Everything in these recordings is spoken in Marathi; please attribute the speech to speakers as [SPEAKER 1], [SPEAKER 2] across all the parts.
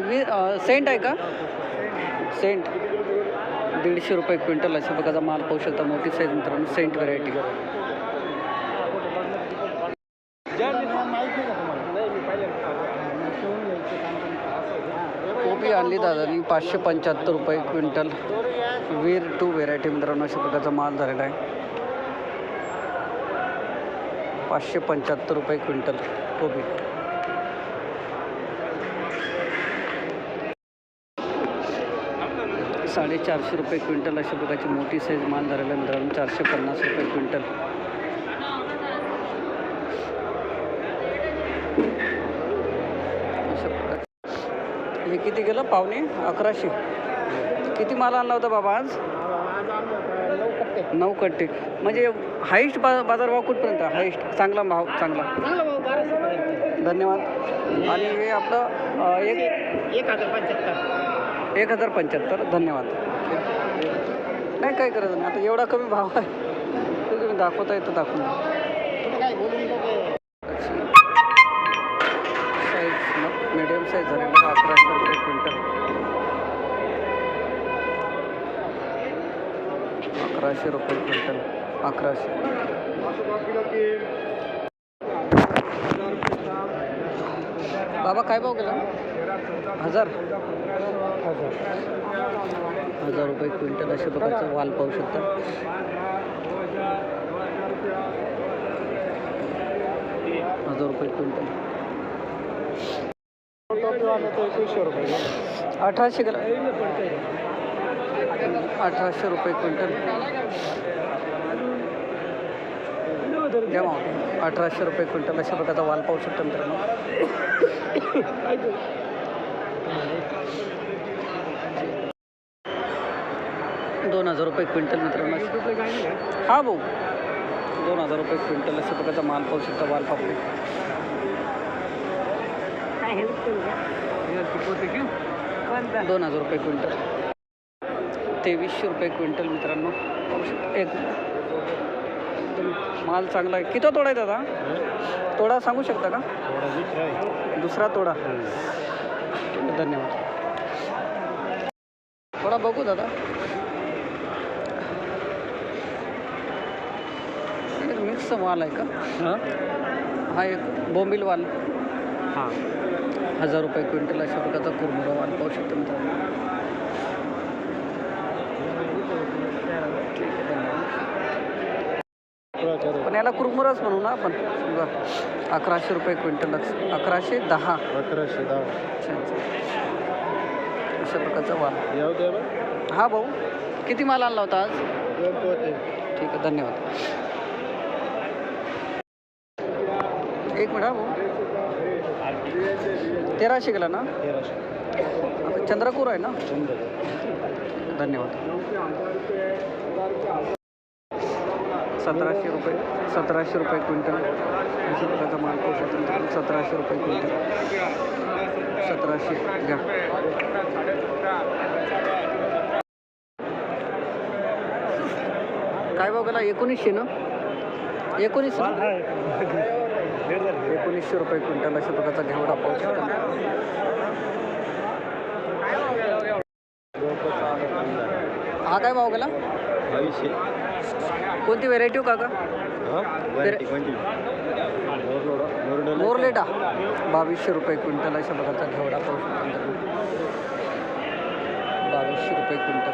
[SPEAKER 1] वी सेंट आहे का? सेंट. दीडशे रुपये क्विंटल अशा प्रकारचा माल पाहू शकता. मोठी साईज मित्रांनो सेंट व्हरायटी कोबी आणली दादानी पाचशे पंच्याहत्तर रुपये क्विंटल. वीर टू व्हेरायटी मित्रांनो अशा प्रकारचा माल झालेला आहे. पाचशे पंच्याहत्तर रुपये क्विंटल कोबी. साडेचारशे रुपये क्विंटल अशा प्रकारची मोठी साईज माल झालेला मित्रांनो चारशे पन्नास रुपये क्विंटल. अशा प्रकार हे किती गेलं? पावणे अकराशे. किती माल आणला होता बाबा आज? नऊ कट्टे. म्हणजे हाईस्ट बा बाजारभाव कुठपर्यंत? हाईस्ट चांगला भाव चांगला. धन्यवाद. आणि हे आपलं एक
[SPEAKER 2] एक हजार पंच्याहत्तर.
[SPEAKER 1] एक हजार पंच्याहत्तर. धन्यवाद. नाही काय करायचं नाही. आता एवढा कमी भाव आहे. ते तुम्ही दाखवता येतं दाखवून साईज मिडियम साईज झालेला अकराशे रुपये क्विंटल. अकराशे रुपये क्विंटल. अकराशे. बाबा काय भाव गेला? हजार? हजार रुपये क्विंटल अशा प्रकारचं वाल पाहू शकता. हजार रुपये क्विंटल. अठराशे गेला अठराशे रुपये क्विंटल. द्या मग अठराशे रुपये क्विंटल अशा प्रकारचा वाल पाहू शकता मित्रांनो. दोन हजार रुपये क्विंटल मित्रांनो. हा भाऊ. दोन हजार रुपये क्विंटल अशा प्रकारचा माल पाहू शकता वाल पापडी दोन हजार रुपये क्विंटल. तेवीसशे रुपये क्विंटल मित्रांनो. पाहू शकता. एक माल चांगला आहे. किती तोडा आहे दादा? तोडा सांगू शकता का? दुसरा तोडा. धन्यवाद. थोडा बघू दादा. मिक्स माल आहे का? हा एक बोंबील वाल.
[SPEAKER 2] हां.
[SPEAKER 1] हजार रुपये क्विंटल अशा प्रकारचा कुरमुरा वाल पाहू शकतो मित्रांनो ठीक आहे धन्यवाद पण याला कुरमुराच म्हणू ना आपण. समजा अकराशे रुपये क्विंटलच. अकराशे दहा.
[SPEAKER 2] अकराशे दहा.
[SPEAKER 1] अच्छा अच्छा अशा प्रकारचा वाल.
[SPEAKER 2] येऊ द्या
[SPEAKER 1] हा भाऊ किती माल आणला होता आज?
[SPEAKER 2] दोन पोते.
[SPEAKER 1] ठीक आहे धन्यवाद. एक मिनिट हा भाऊ. तेराशे गेला ना?
[SPEAKER 2] तेराशे.
[SPEAKER 1] आता चंद्रपूर आहे ना? धन्यवाद. सतराशे रुपये सतराशे रुपये क्विंटल. अशा प्रकारचा माल पाहू शकतो. सतराशे रुपये क्विंटल. सतराशे घ्या. काय भाव गेला? एकोणीसशे ना? एकोणीसशे ना? एकोणीसशे. रुपये क्विंटल अशा प्रकारचा घेवडा पाहू शकता हा काय भाव गेला?
[SPEAKER 2] बावीसशे
[SPEAKER 1] कोणती व्हेरायटी हो काका? मोरलेटा बावीसशे रुपये क्विंटल अशा प्रकारचा घेवडा पाहू शकता. बावीसशे रुपये क्विंटल.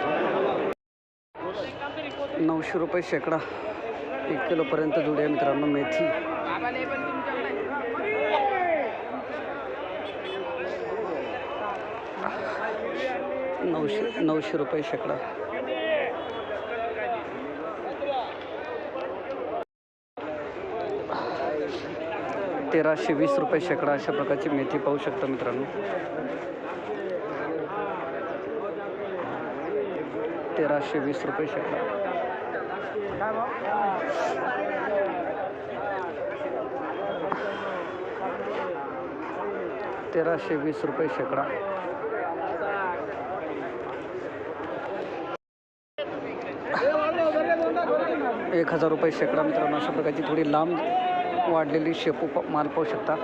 [SPEAKER 1] नऊशे रुपये शेकडा. एक किलोपर्यंत जुडी आहे मित्रांनो मेथी. नऊशे नऊशे रुपये शेकडा. तेराशे वीस रुपये शेकडा अशा प्रकारची मेथी पाहू शकता मित्रांनो. तेराशे वीस रुपये शेकडा. तेराशे वीस रुपये शेकडा. एक हजार रुपये शेकडा मित्रांनो अशा प्रकारची थोडी लांब वाढलेली शेपू प- माल पाहू शकता.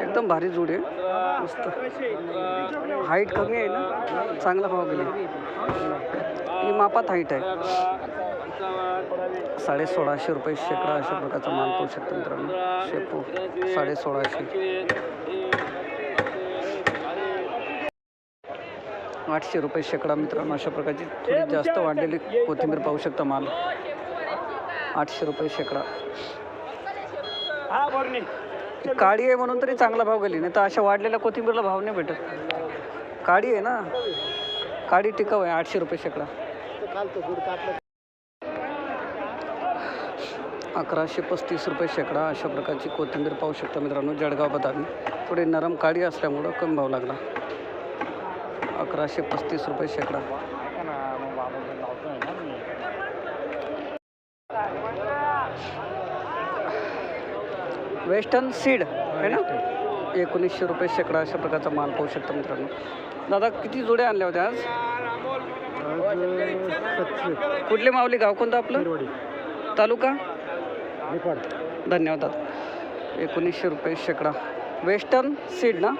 [SPEAKER 1] एकदम भारी जोडी आहे. मस्त. हाईट कमी आहे ना? चांगला भाव गेला. ही मापात हाईट आहे. साडे सोळाशे रुपये शेकडा अशा प्रकारचा माल पाहू शकतो मित्रांनो. शेपू साडे सोळाशे आठशे रुपये शेकडा मित्रांनो अशा प्रकारची थोडी जास्त वाढलेली कोथिंबीर पाहू शकता माल. आठशे रुपये शेकडा. काळी आहे म्हणून तरी चांगला भाव गेली नाही तर अशा वाढलेल्या कोथिंबीरला भाव नाही भेटत. काळी आहे ना? काळी टिकाऊ आहे आठशे रुपये शेकडा. अकराशे पस्तीस रुपये शेकडा अशा प्रकारची कोथिंबीर पाहू शकता मित्रांनो जळगाव बदामी. थोडी नरम काळी असल्यामुळं कमी भाव लागला. अकराशे पस्तीस रुपये शेकडा. वेस्टर्न सीड आहे ना? एकोणीसशे रुपये शेकडा अशा प्रकारचा माल पाहू शकता मित्रांनो. दादा किती जोड्या आणल्या होत्या आज? कुठले माऊली गाव कोणतं आपलं? तालुका? धन्यवाद दादा. एकोणीसशे रुपये शेकडा. वेस्टर्न सीड ना?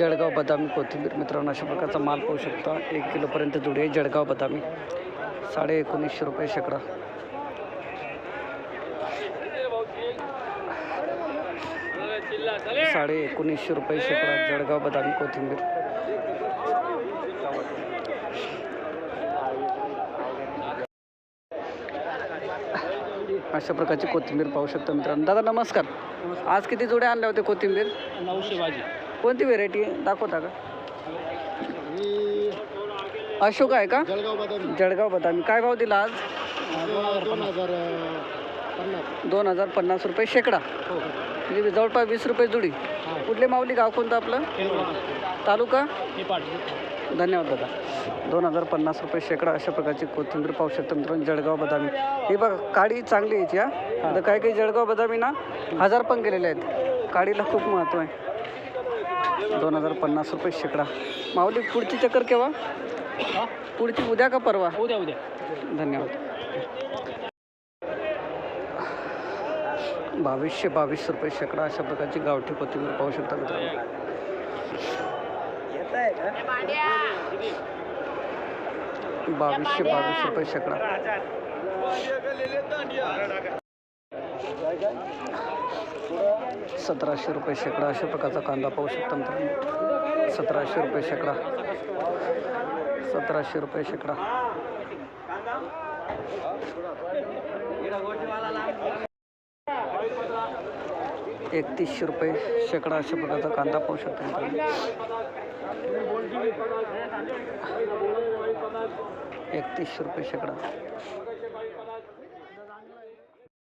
[SPEAKER 1] जळगाव बदामी कोथिंबीर. मित्रांनो अशा प्रकारचा माल पाहू शकता. एक किलोपर्यंत जुडी आहे जळगाव बदामी. साडे एकोणीसशे रुपये शेकडा. साडे एकोणीसशे रुपये शेकडा जळगाव बदामी कोथिंबीर. अशा प्रकारची कोथिंबीर पाहू शकता मित्रांनो. दादा नमस्कार. आज किती जुडे आणल्या होते कोथिंबीर?
[SPEAKER 2] नऊशे भाजी.
[SPEAKER 1] कोणती व्हेरायटी दाखवता का? अशोक आहे का?
[SPEAKER 2] जळगाव बदामी.
[SPEAKER 1] जळगाव बदामी. काय भाव दिला आज?
[SPEAKER 2] दोन हजार पन्नास
[SPEAKER 1] दोन हजार पन्नास रुपये शेकडा. म्हणजे जवळपास वीस रुपये जुडी. कुठले माऊली गाव कोणतं आपलं? तालुका? धन्यवाद दादा. दोन हजार पन्नास रुपये शेकडा अशा प्रकारची कोथिंबीर पाहू शकता मित्रांनो जळगाव बदामी. ही बघा काळी चांगली आहे याची हा. आता काही काही जळगाव बदामी ना हजार पण गेलेले आहेत. काळीला खूप महत्त्व आहे. दोन हजार पन्नास रुपये शेकडा. माऊली पुढची चक्कर केव्हा? पुढची उद्या का परवा?
[SPEAKER 2] उद्या उद्या.
[SPEAKER 1] धन्यवाद. बावीसशे बावीस रुपये शेकडा अशा प्रकारची गावठी कोथिंबीर पाहू शकता मित्रांनो. बावीसशे बावीस रुपये शेकडा. सतराशे रुपये शेकडा अशा प्रकारचा कांदा पाहू शकता मित्रांनो. सतराशे रुपये शेकडा. सतराशे रुपये शेकडा. एकतीसशे रुपये शेकडा अशा प्रकारचा कांदा पाहू शकता एकतीसशे रुपये शेकडा.